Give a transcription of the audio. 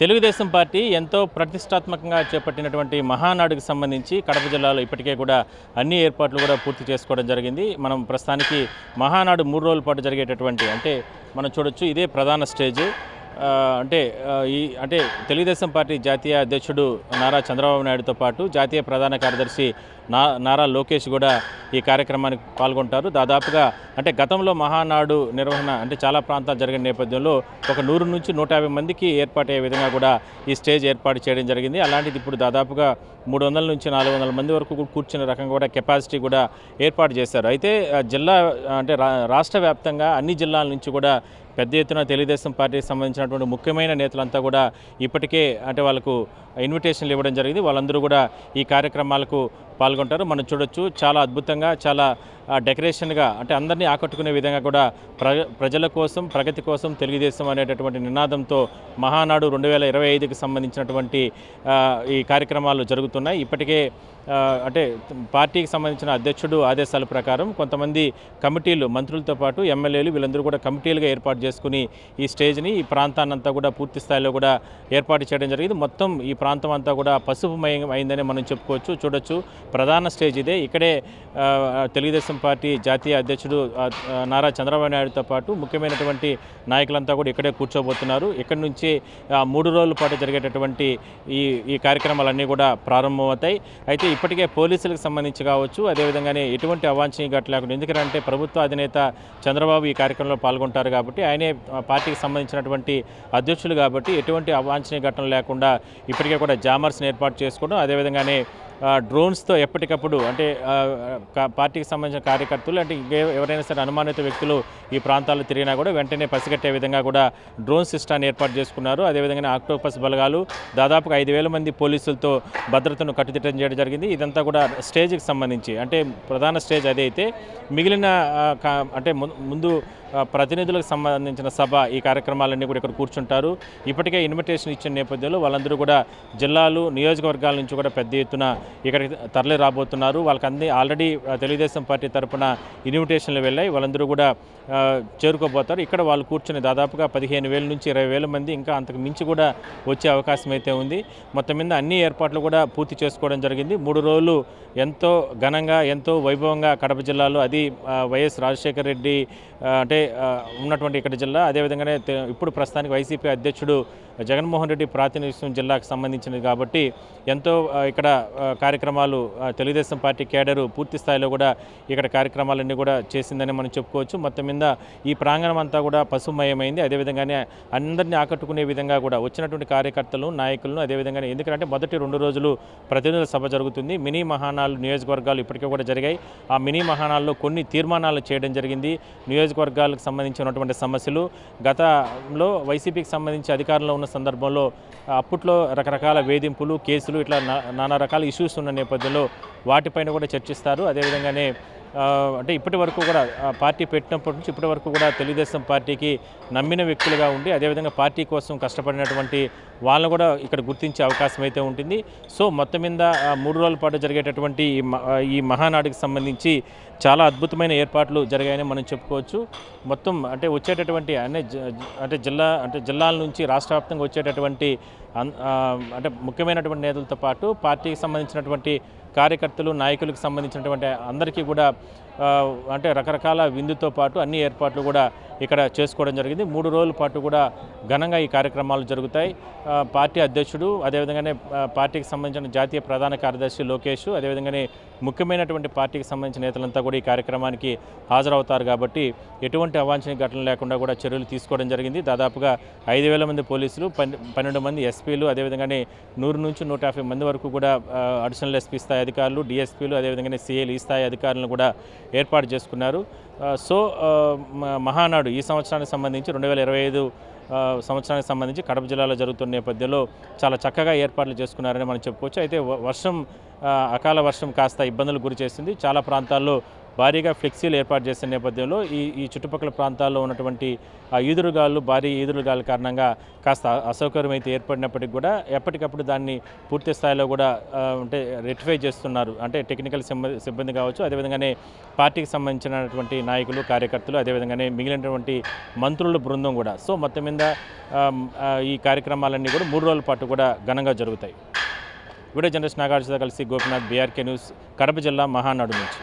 Telugu Desam party ఎంతో ప్రతిష్టాత్మకంగా చేపట్టినటువంటి మహానాడుకు సంబంధించి కడప జిల్లాలో ఇప్పటికే కూడా అన్ని ఏర్పాట్లు కూడా పూర్తి చేసుకోవడం జరిగింది. మనం ప్రస్తుతానికి మహానాడు మూడు రోజుల పాటు జరిగేటటువంటి అంటే మనం చూడొచ్చు ఇదే ప్రధాన స్టేజ్. అంటే ఈ అంటే తెలుగుదేశం పార్టీ జాతీయ అధ్యక్షుడు నారా చంద్రబాబు నాయుడుతో పాటు జాతీయ ప్రధాన కార్యదర్శి నారా లోకేష్ కూడా ఈ కార్యక్రమానికి పాల్గొంటారు. దాదాపుగా అంటే గతంలో మహానాడు నిర్వహణ అంటే చాలా ప్రాంతాలు జరిగిన నేపథ్యంలో ఒక నూరు నుంచి నూట యాభై మందికి ఏర్పాటయ్యే విధంగా కూడా ఈ స్టేజ్ ఏర్పాటు చేయడం జరిగింది. అలాంటిది ఇప్పుడు దాదాపుగా మూడు వందల నుంచి నాలుగు వందల మంది వరకు కూర్చున్న కూర్చునే రకంగా కూడా కెపాసిటీ కూడా ఏర్పాటు చేశారు. అయితే ఆ, జిల్లా అంటే రా- రాష్ట్ర వ్యాప్తంగా అన్ని జిల్లాల నుంచి కూడా పెద్ద ఎత్తున తెలుగుదేశం పార్టీకి సంబంధించినటువంటి ముఖ్యమైన నేతలంతా కూడా ఇప్పటికే అంటే వాళ్ళకు ఇన్విటేషన్లు ఇవ్వడం జరిగింది. వాళ్ళందరూ కూడా ఈ కార్యక్రమాలకు పాల్గొంటారు. మనం చూడొచ్చు. చాలా అద్భుతంగా చాలా డెకరేషన్గా అంటే అందరినీ ఆకట్టుకునే విధంగా కూడా ప్ర ప్రజల కోసం ప్రగతి కోసం తెలుగుదేశం అనేటటువంటి నినాదంతో మహానాడు రెండు వేల ఇరవై ఐదుకి సంబంధించినటువంటి ఈ కార్యక్రమాలు జరుగుతున్నాయి. ఇప్పటికే అంటే పార్టీకి సంబంధించిన అధ్యక్షుడు ఆదేశాల ప్రకారం కొంతమంది కమిటీలు మంత్రులతో పాటు ఎమ్మెల్యేలు వీళ్ళందరూ కూడా కమిటీలుగా ఏర్పాటు చేసుకుని ఈ స్టేజ్ని ఈ ప్రాంతాన్నంతా కూడా పూర్తి స్థాయిలో కూడా ఏర్పాటు చేయడం జరిగింది. మొత్తం ఈ ప్రాంతం అంతా కూడా పసుపుమయం అయిందని మనం చెప్పుకోవచ్చు చూడొచ్చు. ప్రధాన స్టేజ్ ఇదే. ఇక్కడే తెలుగుదేశం తెలుగుదేశం పార్టీ జాతీయ అధ్యక్షుడు నారా చంద్రబాబు నాయుడుతో పాటు ముఖ్యమైనటువంటి నాయకులంతా కూడా ఇక్కడే కూర్చోబోతున్నారు. ఇక్కడి నుంచి మూడు రోజుల పాటు జరిగేటటువంటి ఈ ఈ కార్యక్రమాలన్నీ కూడా ప్రారంభమవుతాయి. అయితే ఇప్పటికే పోలీసులకు సంబంధించి కావచ్చు అదేవిధంగానే ఎటువంటి అవాంఛనీయ ఘటన లేకుండా ఎందుకంటే ప్రభుత్వ అధినేత చంద్రబాబు ఈ కార్యక్రమంలో పాల్గొంటారు కాబట్టి ఆయనే పార్టీకి సంబంధించినటువంటి అధ్యక్షులు కాబట్టి ఎటువంటి అవాంఛనీయ ఘటనలు లేకుండా ఇప్పటికే కూడా జామర్స్ని ఏర్పాటు చేసుకోవడం అదేవిధంగానే డ్రోన్స్తో ఎప్పటికప్పుడు అంటే పార్టీకి సంబంధించిన కార్యకర్తలు అంటే ఎవరైనా సరే అనుమానిత వ్యక్తులు ఈ ప్రాంతాల్లో తిరిగినా కూడా వెంటనే పసిగట్టే విధంగా కూడా డ్రోన్ సిస్టాన్ని ఏర్పాటు చేసుకున్నారు. అదేవిధంగా ఆక్టోపస్ బలగాలు దాదాపుగా ఐదు వేల మంది పోలీసులతో భద్రతను కట్టుదిట్టం చేయడం జరిగింది. ఇదంతా కూడా స్టేజ్కి సంబంధించి అంటే ప్రధాన స్టేజ్ అదే అయితే. మిగిలిన కా- అంటే ముందు ప్రతినిధులకు సంబంధించిన సభ ఈ కార్యక్రమాలన్నీ కూడా ఇక్కడ కూర్చుంటారు. ఇప్పటికే ఇన్విటేషన్ ఇచ్చిన నేపథ్యంలో వాళ్ళందరూ కూడా జిల్లాలు నియోజకవర్గాల నుంచి కూడా పెద్ద ఎత్తున ఇక్కడికి తరలి రాబోతున్నారు. వాళ్ళకి అన్ని ఆల్రెడీ తెలుగుదేశం పార్టీ తరపున ఇన్విటేషన్లు వెళ్ళాయి. వాళ్ళందరూ కూడా చేరుకోబోతారు. ఇక్కడ వాళ్ళు కూర్చుని దాదాపుగా పదిహేను వేల నుంచి ఇరవై వేల మంది ఇంకా అంతకు మించి కూడా వచ్చే అవకాశం అయితే ఉంది. మొత్తం మీద అన్ని ఏర్పాట్లు కూడా పూర్తి చేసుకోవడం జరిగింది. మూడు రోజులు ఎంతో ఘనంగా ఎంతో వైభవంగా కడప జిల్లాలో అది వైఎస్ రాజశేఖర రెడ్డి అంటే ఉన్నటువంటి ఇక్కడ జిల్లా. అదేవిధంగానే ఇప్పుడు ప్రస్తుతానికి వైసీపీ అధ్యక్షుడు జగన్మోహన్ రెడ్డి ప్రాతినిధ్యం జిల్లాకు సంబంధించినది కాబట్టి ఎంతో ఇక్కడ కార్యక్రమాలు తెలుగుదేశం పార్టీ కేడరు పూర్తి స్థాయిలో కూడా ఇక్కడ కార్యక్రమాలన్నీ కూడా చేసిందని మనం చెప్పుకోవచ్చు. మొత్తం మీద ఈ ప్రాంగణం అంతా కూడా పశుమయమైంది. అదేవిధంగానే అందరినీ ఆకట్టుకునే విధంగా కూడా వచ్చినటువంటి కార్యకర్తలు నాయకులను అదేవిధంగానే ఎందుకంటే మొదటి రెండు రోజులు ప్రతినిధుల సభ జరుగుతుంది. మినీ మహానాలు నియోజకవర్గాలు ఇప్పటికే కూడా జరిగాయి. ఆ మినీ మహానాల్లో కొన్ని తీర్మానాలు చేయడం జరిగింది. నియోజకవర్గాలకు సంబంధించినటువంటి సమస్యలు గతంలో వైసీపీకి సంబంధించి అధికారంలో ఉన్న సందర్భంలో అప్పట్లో రకరకాల వేధింపులు కేసులు ఇట్లా నా- నానా రకాల ఇష్యూస్ చూస్తున్న నేపథ్యంలో వాటిపైన కూడా చర్చిస్తారు. అదేవిధంగానే అంటే ఇప్పటి వరకు కూడా పార్టీ పెట్టినప్పటి నుంచి ఇప్పటి వరకు కూడా తెలుగుదేశం పార్టీకి నమ్మిన వ్యక్తులుగా ఉండి అదేవిధంగా పార్టీ కోసం కష్టపడినటువంటి వాళ్ళని కూడా ఇక్కడ గుర్తించే అవకాశం అయితే ఉంటుంది. సో మొత్తం మీద మూడు రోజుల పాటు జరిగేటటువంటి ఈ మ- ఈ మహానాడుకి సంబంధించి చాలా అద్భుతమైన ఏర్పాట్లు జరిగాయని మనం చెప్పుకోవచ్చు. మొత్తం అంటే వచ్చేటటువంటి అన్ని జ- అంటే జిల్లా అంటే జిల్లాల నుంచి రాష్ట్ర వ్యాప్తంగా వచ్చేటటువంటి అన్- అంటే ముఖ్యమైనటువంటి నేతలతో పాటు పార్టీకి సంబంధించినటువంటి కార్యకర్తలు నాయకులకు సంబంధించినటువంటి అందరికీ కూడా అంటే రకరకాల విందుతో పాటు అన్ని ఏర్పాట్లు కూడా ఇక్కడ చేసుకోవడం జరిగింది. మూడు రోజుల పాటు కూడా ఘనంగా ఈ కార్యక్రమాలు జరుగుతాయి. పార్టీ అధ్యక్షుడు అదేవిధంగానే పార్టీకి సంబంధించిన జాతీయ ప్రధాన కార్యదర్శి లోకేష్ అదేవిధంగానే ముఖ్యమైనటువంటి పార్టీకి సంబంధించిన నేతలంతా కూడా ఈ కార్యక్రమానికి హాజరవుతారు కాబట్టి ఎటువంటి అవాంఛనీయ ఘటనలు లేకుండా కూడా చర్యలు తీసుకోవడం జరిగింది. దాదాపుగా ఐదు వేల మంది పోలీసులు పన్నెండు మంది ఎస్పీలు అదేవిధంగానే నూరు నుంచి నూట యాభై మంది వరకు కూడా అడిషనల్ ఎస్పీ స్థాయి అధికారులు డిఎస్పీలు అదేవిధంగానే సీఏలు ఈ స్థాయి అధికారులను కూడా ఏర్పాటు చేసుకున్నారు. సో మ- మహానాడు ఈ సంవత్సరానికి సంబంధించి రెండు వేల ఇరవై ఐదు సంవత్సరానికి సంబంధించి కడప జిల్లాలో జరుగుతున్న నేపథ్యంలో చాలా చక్కగా ఏర్పాట్లు చేసుకున్నారని మనం చెప్పుకోవచ్చు. అయితే వర్షం అకాల వర్షం కాస్త ఇబ్బందులు గురి చేసింది. చాలా ప్రాంతాల్లో భారీగా ఫ్లెక్సీలు ఏర్పాటు చేసిన నేపథ్యంలో ఈ ఈ చుట్టుపక్కల ప్రాంతాల్లో ఉన్నటువంటి ఆ ఈదురుగాలు భారీ ఈదురుగాల కారణంగా కాస్త అసౌకర్యం అయితే ఏర్పడినప్పటికీ కూడా ఎప్పటికప్పుడు దాన్ని పూర్తి స్థాయిలో కూడా అంటే రెక్టిఫై చేస్తున్నారు. అంటే టెక్నికల్ సిబ్బంది సిబ్బంది కావచ్చు అదేవిధంగానే పార్టీకి సంబంధించినటువంటి నాయకులు కార్యకర్తలు అదేవిధంగానే మిగిలినటువంటి మంత్రుల బృందం కూడా. సో మొత్తం మీద ఈ కార్యక్రమాలన్నీ కూడా మూడు రోజుల పాటు కూడా ఘనంగా జరుగుతాయి. వీడియో జర్నలిస్ట్ నాగార్జునతో కలిసి గోపినాథ్ బీఆర్కే న్యూస్ కడప జిల్లా మహానాడు నుంచి.